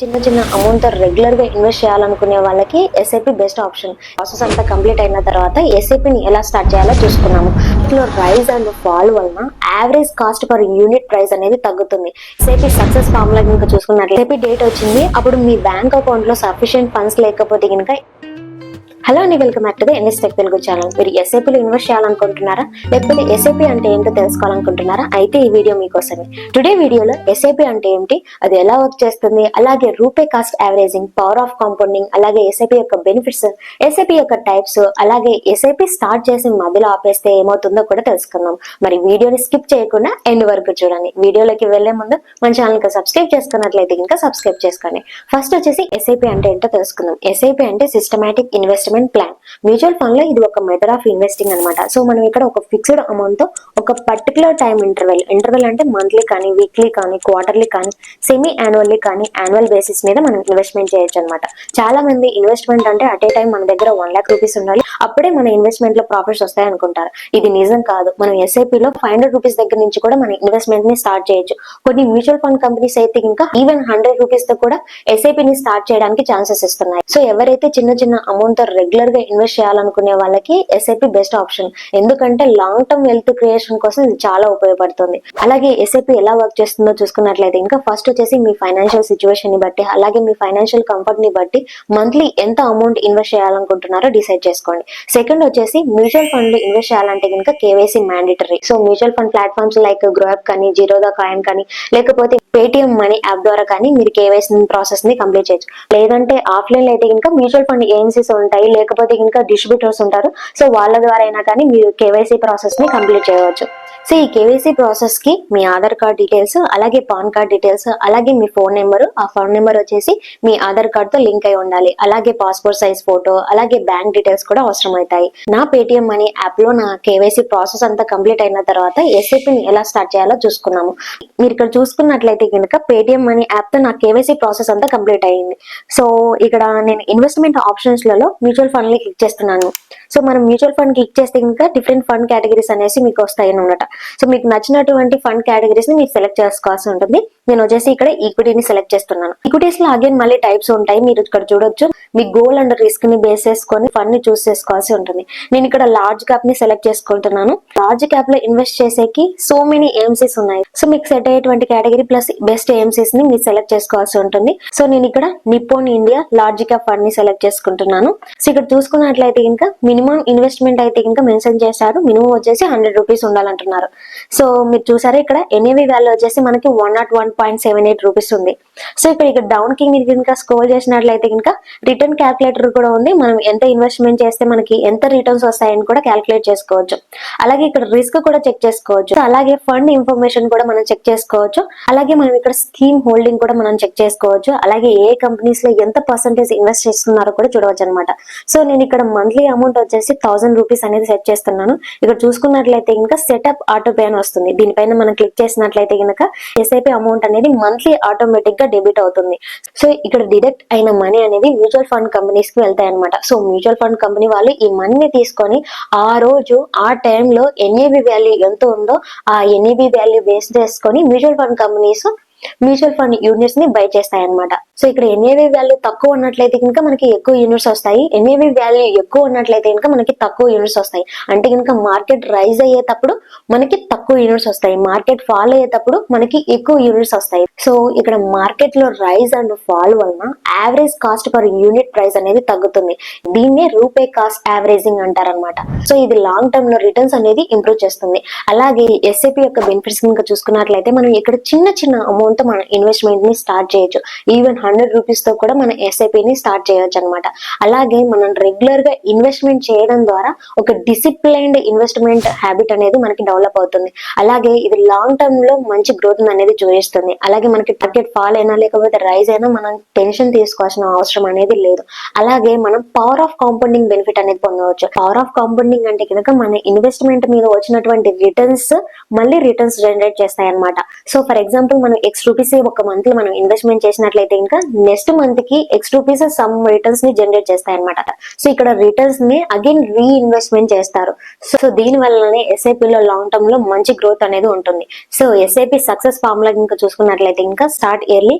చిన్న చిన్న అమౌంట్ రెగ్యులర్గా ఇన్వెస్ట్ చేయాలనుకునే వాళ్ళకి ఎస్ఐపి బెస్ట్ ఆప్షన్ ప్రాసెస్ అంతా కంప్లీట్ అయిన తర్వాత ఎస్ఐపిని ని ఎలా స్టార్ట్ చేయాలో చూసుకున్నాము. ఇందులో రైజ్ అండ్ ఫాల్ వలన average cost per unit price అనేది తగ్గుతుంది. ఎస్ఐపి సక్సెస్ ఫార్ములా కనుక చూసుకున్నట్లయితే డేట్ వచ్చింది. అప్పుడు మీ బ్యాంక్ అకౌంట్లో సఫిషియెంట్ ఫండ్స్ లేకపోతే కనుక హలో అండి welcome back to the NS tech Telugu channel. మీరు SAP ఇన్వెస్ట్ చేయాలనుకుంటున్నారా? లేకపోతే ఎస్ఐపి అంటే ఏంటో తెలుసుకోవాలనుకుంటున్నారా? అయితే ఈ వీడియో మీకోసమే. టుడే వీడియోలో ఎస్ఐపి అంటే ఏంటి? అది ఎలా వర్క్ చేస్తుంది? అలాగే rupee cost averaging power of compounding అలాగే ఎస్ఐపి యొక్క బెనిఫిట్స్ ఎస్ఐపి యొక్క టైప్స్ అలాగే ఎస్ఐపి స్టార్ట్ చేసి మధ్యలో ఆపేస్తే ఏమవుతుందో కూడా తెలుసుకుందాం. మరి వీడియోని స్కిప్ చేయకుండా ఎండ్ వరకు చూడండి. వీడియోలోకి వెళ్ళే ముందు మన ఛానల్కి సబ్స్క్రైబ్ చేసుకున్నట్లయితే ఇంకా సబ్స్క్రైబ్ చేసుకోండి. ఫస్ట్ వచ్చేసి ఎస్ఐపి అంటే ఏంటో తెలుసుకుందాం. ఎస్ఐపి అంటే సిస్టమాటిక్ ఇన్వెస్ట్మెంట్ ప్లాన్ మ్యూచువల్ ఫండ్లో ఇది ఒక మెథడ్ ఆఫ్ ఇన్వెస్టింగ్ అనమాట సో మనం ఇక్కడ ఒక ఫిక్స్డ్ అమౌంట్తో ఒక పర్టికులర్ టైం ఇంటర్వెల్ ఇంటర్వెల్ అంటే మంత్లీ కానీ వీక్లీ కానీ క్వార్టర్లీ కానీ సెమీ యాన్యువల్లీ కానీ యాన్యువల్ బేసిస్ మీద మనం ఇన్వెస్ట్మెంట్ చేయొచ్చు అనమాట చాలా మంది ఇన్వెస్ట్మెంట్ అంటే అట్ ఏ టైం మన దగ్గర వన్ లాక్ రూపీస్ ఉండాలి. అప్పుడే మన ఇన్వెస్ట్మెంట్లో ప్రాఫిట్స్ వస్తాయి అనుకుంటారు. ఇది నిజం కాదు. మనం ఎస్ఐపి లో ఫైవ్ హండ్రెడ్ రూపీస్ దగ్గర నుంచి కూడా మన ఇన్వెస్ట్మెంట్ని స్టార్ట్ చేయొచ్చు. కొన్ని మ్యూచువల్ ఫండ్ కంపెనీస్ అయితే ఇంకా ఈవెన్ హండ్రెడ్ రూపీస్తో కూడా ఎస్ఐపి ని స్టార్ట్ చేయడానికి ఛాన్సెస్ ఇస్తున్నాయి. సో ఎవరైతే చిన్న చిన్న అమౌంట్తో రెగ్యులర్గా ఇన్వెస్ట్ చేయాలనుకునే వాళ్ళకి ఎస్ఐపి బెస్ట్ ఆప్షన్ ఎందుకంటే లాంగ్ టర్మ్ వెల్త్ క్రియేషన్ కోసం ఇది చాలా ఉపయోగపడుతుంది. అలాగే ఎస్ఐపి ఎలా వర్క్ చేస్తుందో చూసుకున్నట్లయితే ఇంకా ఫస్ట్ వచ్చేసి మీ ఫైనాన్షియల్ సిచ్యువేషన్ని బట్టి అలాగే మీ ఫైనాన్షియల్ కంఫర్ట్ని బట్టి మంత్లీ ఎంత అమౌంట్ ఇన్వెస్ట్ చేయాలనుకుంటున్నారో డిసైడ్ చేసుకోండి. సెకండ్ వచ్చేసి మ్యూచువల్ ఫండ్లో ఇన్వెస్ట్ చేయాలంటే కనుక KYC mandatory so mutual fund platforms like Groww app కానీ జీరోదా కాయిన్ కానీ లేకపోతే పేటిఎం మనీ యాప్ ద్వారా కానీ మీరు కేవైసీ ప్రాసెస్ని కంప్లీట్ చేయొచ్చు. లేదంటే ఆఫ్లైన్లో అయితే ఇంకా మ్యూచువల్ ఫండ్ ఏఎన్సీస్ ఉంటాయి లేకపోతే ఇంకా డిస్ట్రిబ్యూటర్స్ ఉంటారు. సో వాళ్ళ ద్వారా అయినా కానీ మీరు కేవైసీ ప్రాసెస్ని కంప్లీట్ చేయవచ్చు. సో ఈ కేవైసీ ప్రాసెస్కి మీ ఆధార్ కార్డ్ డీటెయిల్స్ అలాగే పాన్ కార్డ్ డీటెయిల్స్ అలాగే మీ ఫోన్ నెంబర్ ఆ ఫోన్ నెంబర్ వచ్చేసి మీ ఆధార్ కార్డ్తో లింక్ అయి ఉండాలి. అలాగే పాస్పోర్ట్ సైజ్ ఫోటో అలాగే బ్యాంక్ డీటెయిల్స్ కూడా అవసరం అవుతాయి నా పేటిఎం మనీ యాప్లో నా కేవైసీ ప్రాసెస్ అంతా కంప్లీట్ అయిన తర్వాత ఎస్ఏపీని ని ఎలా స్టార్ట్ చేయాలో చూసుకున్నాము మీరు ఇక్కడ చూసుకున్నట్లయితే కనుక పేటిఎం మనీ యాప్తో నా కేవైసీ ప్రాసెస్ అంతా కంప్లీట్ అయ్యింది సో ఇక్కడ నేను ఇన్వెస్ట్మెంట్ ఆప్షన్స్లలో మ్యూచువల్ ఫండ్ని క్లిక్ చేస్తున్నాను. సో మనం మ్యూచువల్ ఫండ్ క్లిక్ చేస్తే ఇంకా డిఫరెంట్ ఫండ్ కేటగిరీస్ అనేసి మీకు వస్తాయి అనమాట సో మీకు నచ్చినటువంటి ఫండ్ కేటగిరీస్ని మీరు సెలెక్ట్ చేసుకోవాల్సి ఉంటుంది. నేను వచ్చేసి ఇక్కడ ఈక్విటీని సెలెక్ట్ చేస్తున్నాను. ఈక్విటీస్లో అగైన్ మళ్ళీ టైప్స్ ఉంటాయి. మీరు ఇక్కడ చూడొచ్చు. మీ గోల్ అండ్ రిస్క్ని బేస్ చేసుకొని ఫండ్ని చూస్ చేసుకోవాల్సి ఉంటుంది. నేను ఇక్కడ లార్జ్ క్యాప్ని సెలెక్ట్ చేసుకుంటున్నాను. లార్జ్ క్యాప్లో ఇన్వెస్ట్ చేసేకి సో మెనీ ఏఎంసీస్ ఉన్నాయి. సో మీకు సెట్ అయ్యేటువంటి కేటగిరీ ప్లస్ బెస్ట్ ఏఎంసీస్ని మీరు సెలెక్ట్ చేసుకోవాల్సి ఉంటుంది. సో నేను ఇక్కడ నిప్పోన్ ఇండియా లార్జ్ క్యాప్ ఫండ్ని సెలెక్ట్ చేసుకుంటున్నాను. సో ఇక్కడ చూసుకున్నట్లయితే ఇంకా మినిమం ఇన్వెస్ట్మెంట్ అయితే ఇంకా మెన్షన్ చేశారు. మినిమం వచ్చేసి హండ్రెడ్ రూపీస్ ఉండాలంటున్నారు. సో మీరు చూసారా ఇక్కడ ఎన్ఏవి వాల్యూ వచ్చేసి మనకి one not one point seven eight rupees ఉంది. సో ఇక్కడ ఇక్కడ డౌన్కి మీరు కనుక స్క్రోల్ చేసినట్లయితే కనుక రిటర్న్ క్యాల్కులేటర్ కూడా ఉంది. మనం ఎంత ఇన్వెస్ట్మెంట్ చేస్తే మనకి ఎంత రిటర్న్స్ వస్తాయని కూడా క్యాల్కులేట్ చేసుకోవచ్చు. అలాగే ఇక్కడ రిస్క్ కూడా చెక్ చేసుకోవచ్చు. అలాగే ఫండ్ ఇన్ఫర్మేషన్ కూడా మనం చెక్ చేసుకోవచ్చు. అలాగే మనం ఇక్కడ స్కీమ్ హోల్డింగ్ కూడా మనం చెక్ చేసుకోవచ్చు. అలాగే ఏ కంపెనీస్లో ఎంత పర్సెంటేజ్ ఇన్వెస్ట్ చేస్తున్నారో కూడా చూడవచ్చు అనమాట సో నేను ఇక్కడ మంత్లీ అమౌంట్ వచ్చేసి థౌసండ్ రూపీస్ అనేది సెట్ చేస్తున్నాను. ఇక్కడ చూసుకున్నట్లయితే కనుక సెటప్ ఆటో పే అని వస్తుంది. దీనిపైన మనం క్లిక్ చేసినట్లయితే కనుక ఎస్ఐపి అమౌంట్ అనేది మంత్లీ ఆటోమేటిక్గా డెబిట్ అవుతుంది. సో ఇక్కడ డిడక్ట్ అయిన మనీ అనేది మ్యూచువల్ ఫండ్ కంపెనీస్కి వెళ్తాయి అనమాట సో మ్యూచువల్ ఫండ్ కంపెనీ వాళ్ళు ఈ మనీని తీసుకొని ఆ రోజు ఆ టైంలో ఎన్ఏబి వాల్యూ ఎంత ఉందో ఆ ఎన్ఏబి వాల్యూ బేస్ చేసుకొని mutual fund companies mutual fund యూనిట్స్ని buy చేస్తాయి అనమాట సో ఇక్కడ ఎన్ఏవి వాల్యూ తక్కువ ఉన్నట్లయితే కనుక మనకి ఎక్కువ యూనిట్స్ వస్తాయి. ఎన్ఏవి వాల్యూ ఎక్కువ ఉన్నట్లయితే కనుక మనకి తక్కువ యూనిట్స్ వస్తాయి. అంటే కనుక మార్కెట్ రైజ్ అయ్యేటప్పుడు మనకి తక్కువ యూనిట్స్ వస్తాయి. మార్కెట్ ఫాల్ అయ్యేటప్పుడు మనకి ఎక్కువ యూనిట్స్ వస్తాయి. సో ఇక్కడ మార్కెట్లో రైజ్ అండ్ ఫాల్ వలన average cost per unit price అనేది తగ్గుతుంది. దీన్నే రూపే కాస్ట్ యావరేజింగ్ అంటారనమాట సో ఇది లాంగ్ టర్మ్లో రిటర్న్స్ అనేది ఇంప్రూవ్ చేస్తుంది. అలాగే ఎస్ఐపి యొక్క బెనిఫిట్స్ కనుక చూసుకున్నట్లయితే మనం ఇక్కడ చిన్న చిన్న అమౌంట్తో మన ఇన్వెస్ట్మెంట్ని స్టార్ట్ చేయొచ్చు. ఈవెన్ హండ్రెడ్ రూపీస్తో కూడా మన ఎస్ఐపి ని స్టార్ట్ చేయొచ్చు అనమాట అలాగే మనం రెగ్యులర్గా ఇన్వెస్ట్మెంట్ చేయడం ద్వారా ఒక డిసిప్లైన్డ్ ఇన్వెస్ట్మెంట్ హ్యాబిట్ అనేది మనకి డెవలప్ అవుతుంది. అలాగే ఇది లాంగ్ టర్మ్లో మంచి గ్రోత్ అనేది చూపిస్తుంది. అలాగే మనకి టార్గెట్ ఫాల్ అయినా లేకపోతే రైజ్ అయినా మనం టెన్షన్ తీసుకోవాల్సిన అవసరం అనేది లేదు. అలాగే మనం పవర్ ఆఫ్ కాంపౌండింగ్ బెనిఫిట్ అనేది పొందవచ్చు. పవర్ ఆఫ్ కాంపౌండింగ్ అంటే కనుక మన ఇన్వెస్ట్మెంట్ మీద వచ్చినటువంటి రిటర్న్స్ మళ్ళీ రిటర్న్స్ జనరేట్ చేస్తాయి అనమాట సో ఫర్ ఎగ్జాంపుల్ మనం ఎక్స్ రూపీస్ ఒక మంత్ మనం ఇన్వెస్ట్మెంట్ చేసినట్లయితే ఇంకా నెక్స్ట్ మంత్కి ఎక్స్ రూపీస్ సమ్ రిటర్న్స్ని జనరేట్ చేస్తాయి అనమాట సో ఇక్కడ రిటర్న్స్ని అగైన్ రీఇన్వెస్ట్మెంట్ చేస్తారు. సో దీని వల్లనే ఎస్ఐపి లో లాంగ్ టర్మ్లో మంచి గ్రోత్ అనేది ఉంటుంది. సో ఎస్ఐపి సక్సెస్ ఫార్ములా ఇంకా చూసుకున్నట్లయితే ఇంకా start early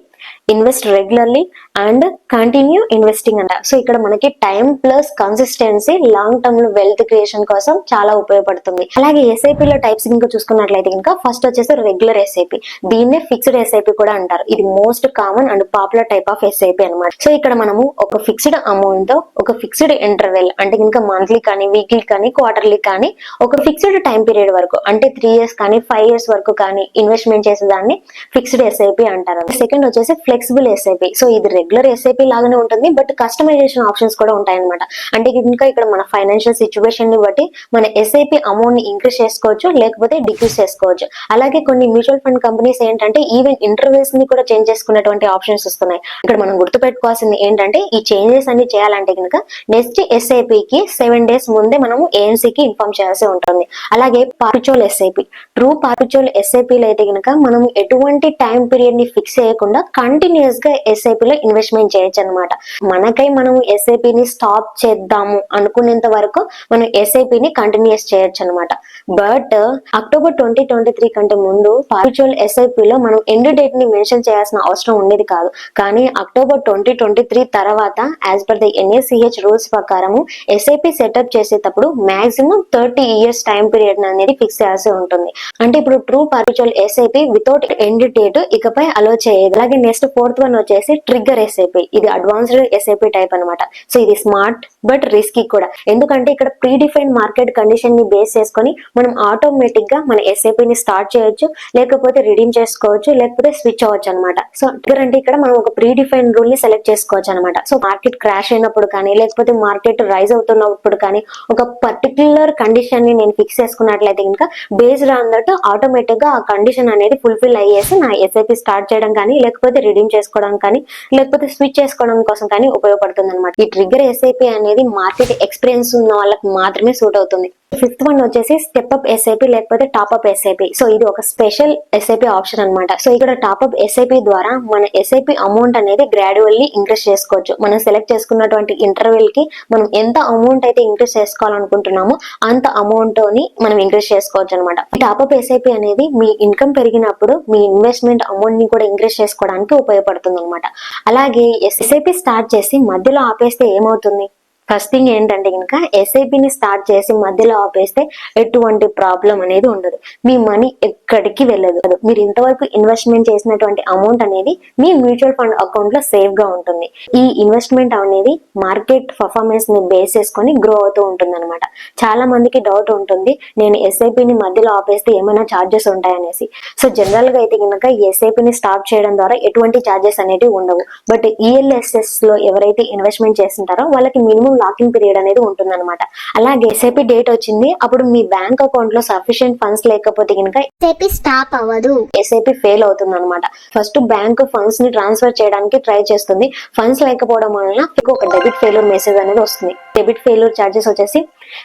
invest regularly and continue investing అంట. సో ఇక్కడ మనకి టైం ప్లస్ కన్సిస్టెన్సీ లాంగ్ టర్మ్లో వెల్త్ క్రియేషన్ కోసం చాలా ఉపయోగపడుతుంది. అలాగే ఎస్ఐపి లో టైప్స్ ఇంకా చూసుకున్నట్లయితే ఇంకా ఫస్ట్ వచ్చేసి రెగ్యులర్ ఎస్ఐపి దీన్నే ఫిక్స్డ్ ఎస్ఐపి కూడా అంటారు. ఇది most common and popular type of SIP అన్నమాట. సో ఇక్కడ మనము ఒక ఫిక్స్డ్ అమౌంట్తో ఒక ఫిక్స్డ్ ఇంటర్వెల్ అంటే ఇంకా మంత్లీ కానీ వీక్లీ కానీ క్వార్టర్లీ కానీ ఒక ఫిక్స్డ్ టైం పీరియడ్ వరకు అంటే త్రీ ఇయర్స్ కానీ ఫైవ్ ఇయర్స్ వరకు కానీ ఇన్వెస్ట్మెంట్ చేసేదాన్ని ఫిక్స్డ్ ఎస్ఐపి అంటారు. సెకండ్ వచ్చేసి ఫ్లెక్సిబుల్ ఎస్ఐపి సో ఇది రెగ్యులర్ ఎస్ఐపి లాగానే ఉంటుంది బట్ కస్టమైజేషన్ ఆప్షన్స్ కూడా ఉంటాయన్నమాట. అంటే ఇంకా ఇక్కడ మన ఫైనాన్షియల్ సిచ్యువేషన్ని బట్టి మన ఎస్ఐపి అమౌంట్ని ఇంక్రీజ్ చేసుకోవచ్చు లేకపోతే డిక్రీజ్ చేసుకోవచ్చు. అలాగే కొన్ని మ్యూచువల్ ఫండ్ కంపెనీస్ ఏంటంటే ఈవెన్ ఇంటర్వ్యూస్ని కూడా చేంజ్ చేసుకునేటువంటి ఆప్షన్స్ వస్తున్నాయి. ఇక్కడ మనం గుర్తుపెట్టుకోవాల్సింది ఏంటంటే ఈ చేంజెస్ అన్ని చేయాలంటే కనుక నెక్స్ట్ ఎస్ఐపి కి సెవెన్ డేస్ ముందే మనము ANC కి ఇన్ఫార్మ్ చేయాల్సి ఉంటుంది. అలాగే పార్చువల్ ఎస్ఐపి ట్రూ పార్చువల్ ఎస్ఐపిలో అయితే కనుక మనం ఎటువంటి టైం పీరియడ్ని ఫిక్స్ చేయకుండా కంటిన్యూస్గా ఎస్ఐపి లో ఇన్వెస్ట్మెంట్ చేయొచ్చు అనమాట మనకై మనం ఎస్ఐపి ని స్టాప్ చేద్దాము అనుకునేంత వరకు మనం ఎస్ఐపి ని కంటిన్యూస్ చేయొచ్చు అనమాట but October twenty twenty three కంటే ముందు పార్చువల్ ఎస్ఐపిలో మనం ఎండ్ డేట్ని మెన్షన్ చేయాల్సిన అవసరం ఉండేది కాదు. కానీ అక్టోబర్ ట్వంటీ ట్వంటీ త్రీ తర్వాత as per the NACH rules ప్రకారము ఎస్ఐపి సెటప్ చేసేటప్పుడు maximum thirty years time period అనేది ఫిక్స్ చేయాల్సి ఉంటుంది. అంటే ఇప్పుడు true perpetual SIP without end date ఇకపై అలో చేయదు. అలాగే నెక్స్ట్ ఫోర్త్ వన్ వచ్చేసి ట్రిగ్గర్ ఎస్ఐపి ఇది అడ్వాన్స్డ్ ఎస్ఐపి టైప్ అన్నమాట. సో ఇది స్మార్ట్ బట్ రిస్కీ కూడా. ఎందుకంటే ఇక్కడ ప్రీ డిఫైన్డ్ మార్కెట్ కండిషన్ని బేస్ చేసుకొని మనం ఆటోమేటిక్గా మన ఎస్ఐపి ని స్టార్ట్ చేయొచ్చు లేకపోతే రిడీమ్ చేసుకోవచ్చు లేకపోతే స్విచ్ అవ్వచ్చు అనమాట సో ట్రిగ్గర్ అంటే ఇక్కడ మనం ఒక ప్రీ రూల్ని సెలెక్ట్ చేసుకోవచ్చు అనమాట సో మార్కెట్ క్రాష్ అయినప్పుడు కానీ లేకపోతే మార్కెట్ రైజ్ అవుతున్నప్పుడు కానీ ఒక పర్టికులర్ కండిషన్ని నేను ఫిక్స్ చేసుకున్నట్లయితే ఇంకా బేస్డ్ ఆన్ దట్ ఆటోమేటిక్గా ఆ కండిషన్ అనేది ఫుల్ఫిల్ అయ్యేసి నా ఎస్ఐపి స్టార్ట్ చేయడం కానీ లేకపోతే రిడీమ్ చేసుకోవడానికి కానీ లేకపోతే స్విచ్ చేసుకోవడం కోసం కానీ ఉపయోగపడుతుంది అనమాట ఈ ట్రిగ్గర్ ఎస్ఐపి అనేది మార్కెట్ ఎక్స్పీరియన్స్ ఉన్న వాళ్ళకి మాత్రమే సూట్ అవుతుంది. ఫిఫ్త్ వన్ వచ్చేసి స్టెప్ అప్ ఎస్ఐపి లేకపోతే టాప్ అప్ ఎస్ఐపి సో ఇది ఒక స్పెషల్ ఎస్ఐపి ఆప్షన్ అన్నమాట. సో ఇక్కడ టాప్ అప్ ఎస్ఐపి ద్వారా మన ఎస్ఐపి అమౌంట్ అనేది గ్రాడ్యువల్లీ ఇంక్రీస్ చేసుకోవచ్చు. మనం సెలెక్ట్ చేసుకున్నటువంటి ఇంటర్వెల్కి మనం ఎంత అమౌంట్ అయితే ఇంక్రీస్ చేసుకోవాలనుకుంటున్నామో అంత అమౌంట్ని మనం ఇంక్రీస్ చేసుకోవచ్చు అనమాట టాప్ అప్ ఎస్ఐపి అనేది మీ ఇన్కమ్ పెరిగినప్పుడు మీ ఇన్వెస్ట్మెంట్ అమౌంట్ని కూడా ఇంక్రీస్ చేసుకోవడానికి ఉపయోగపడుతుంది అనమాట అలాగే ఎస్ఐపి స్టార్ట్ చేసి మధ్యలో ఆపేస్తే ఏమవుతుంది? ఫస్ట్ థింగ్ ఏంటంటే కనుక ఎస్ఐపిని స్టార్ట్ చేసి మధ్యలో ఆపేస్తే ఎటువంటి ప్రాబ్లం అనేది ఉండదు. మీ మనీ ఎక్కడికి వెళ్ళదు. మీరు ఇంతవరకు ఇన్వెస్ట్మెంట్ చేసినటువంటి అమౌంట్ అనేది మీ మ్యూచువల్ ఫండ్ అకౌంట్లో సేఫ్గా ఉంటుంది. ఈ ఇన్వెస్ట్మెంట్ అనేది మార్కెట్ పర్ఫార్మెన్స్ని బేస్ చేసుకొని గ్రో అవుతూ ఉంటుంది అనమాట చాలా మందికి డౌట్ ఉంటుంది నేను ఎస్ఐపిని మధ్యలో ఆపేస్తే ఏమైనా ఛార్జెస్ ఉంటాయనేసి. సో జనరల్గా అయితే కనుక ఎస్ఐపిని స్టాప్ చేయడం ద్వారా ఎటువంటి ఛార్జెస్ అనేవి ఉండవు. బట్ ఈఎల్ఎస్ఎస్లో ఎవరైతే ఇన్వెస్ట్మెంట్ చేస్తుంటారో వాళ్ళకి మినిమం లాకింగ్ పీరియడ్ అనేది ఉంటుంది అనమాట అలాగే ఎస్ఐపి డేట్ వచ్చింది అప్పుడు మీ బ్యాంక్ అకౌంట్లో సఫిషియెంట్ ఫండ్స్ లేకపోతే కనుక ఎస్ఐపి స్టాప్ అవ్వదు. ఎస్ఐపి ఫెయిల్ అవుతుంది అనమాట ఫస్ట్ బ్యాంక్ ఫండ్స్ని ట్రాన్స్ఫర్ చేయడానికి ట్రై చేస్తుంది. ఫండ్స్ లేకపోవడం వలన ఒక డెబిట్ ఫెయిల్యూర్ మెసేజ్ అనేది వస్తుంది. డెబిట్ ఫెయిల్యూర్ చార్జెస్ వచ్చేసి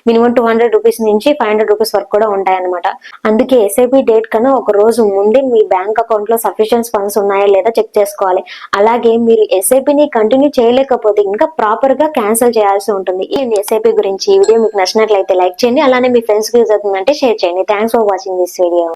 మినిమం టూ హండ్రెడ్ రూపీస్ నుంచి ఫైవ్ హండ్రెడ్ రూపీస్ వరకు కూడా ఉంటాయన్నమాట. అందుకే ఎస్ఐపి డేట్ కన్నా ఒక రోజు ముందే మీ బ్యాంక్ అకౌంట్లో సఫిషియన్స్ ఫండ్స్ ఉన్నాయా లేదా చెక్ చేసుకోవాలి. అలాగే మీరు ఎస్ఐపిని కంటిన్యూ చేయలేకపోతే ఇంకా ప్రాపర్గా క్యాన్సిల్ చేయాల్సి ఉంటుంది. ఈ ఎస్ఐపి గురించి ఈ వీడియో మీకు నచ్చినట్లయితే లైక్ చేయండి. అలానే మీ ఫ్రెండ్స్కి యూజ్ షేర్ చేయండి. Thanks for watching this video